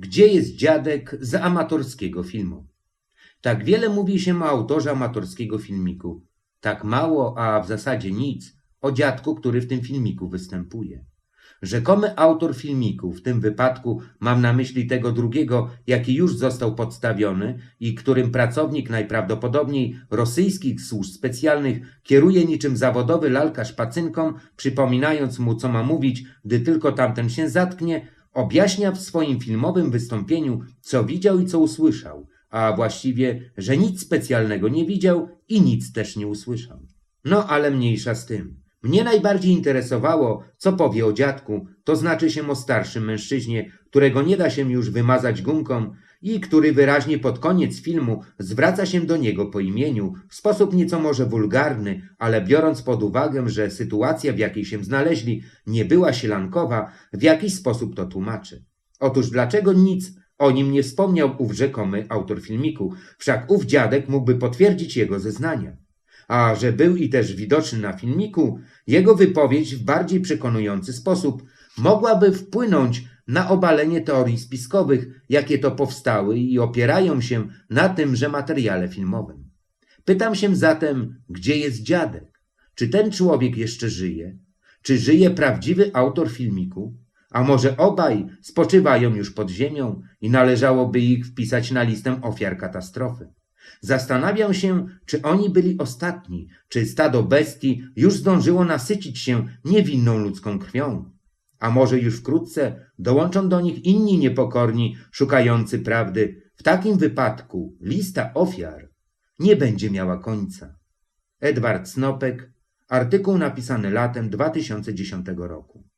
Gdzie jest dziadek z amatorskiego filmu? Tak wiele mówi się o autorze amatorskiego filmiku. Tak mało, a w zasadzie nic, o dziadku, który w tym filmiku występuje. Rzekomy autor filmiku, w tym wypadku mam na myśli tego drugiego, jaki już został podstawiony i którym pracownik najprawdopodobniej rosyjskich służb specjalnych kieruje niczym zawodowy lalkarz pacynką, przypominając mu, co ma mówić, gdy tylko tamten się zatknie, objaśnia w swoim filmowym wystąpieniu, co widział i co usłyszał, a właściwie, że nic specjalnego nie widział i nic też nie usłyszał. No ale mniejsza z tym. Mnie najbardziej interesowało, co powie o dziadku, to znaczy się o starszym mężczyźnie, którego nie da się już wymazać gumką i który wyraźnie pod koniec filmu zwraca się do niego po imieniu, w sposób nieco może wulgarny, ale biorąc pod uwagę, że sytuacja, w jakiej się znaleźli, nie była sielankowa, w jakiś sposób to tłumaczy. Otóż dlaczego nic o nim nie wspomniał ów rzekomy autor filmiku, wszak ów dziadek mógłby potwierdzić jego zeznania. A że był i też widoczny na filmiku, jego wypowiedź w bardziej przekonujący sposób mogłaby wpłynąć na obalenie teorii spiskowych, jakie to powstały i opierają się na tymże materiale filmowym. Pytam się zatem, gdzie jest dziadek? Czy ten człowiek jeszcze żyje? Czy żyje prawdziwy autor filmiku? A może obaj spoczywają już pod ziemią i należałoby ich wpisać na listę ofiar katastrofy? Zastanawiam się, czy oni byli ostatni, czy stado bestii już zdążyło nasycić się niewinną ludzką krwią. A może już wkrótce dołączą do nich inni niepokorni, szukający prawdy. W takim wypadku lista ofiar nie będzie miała końca. Edward Snopek, artykuł napisany latem 2010 roku.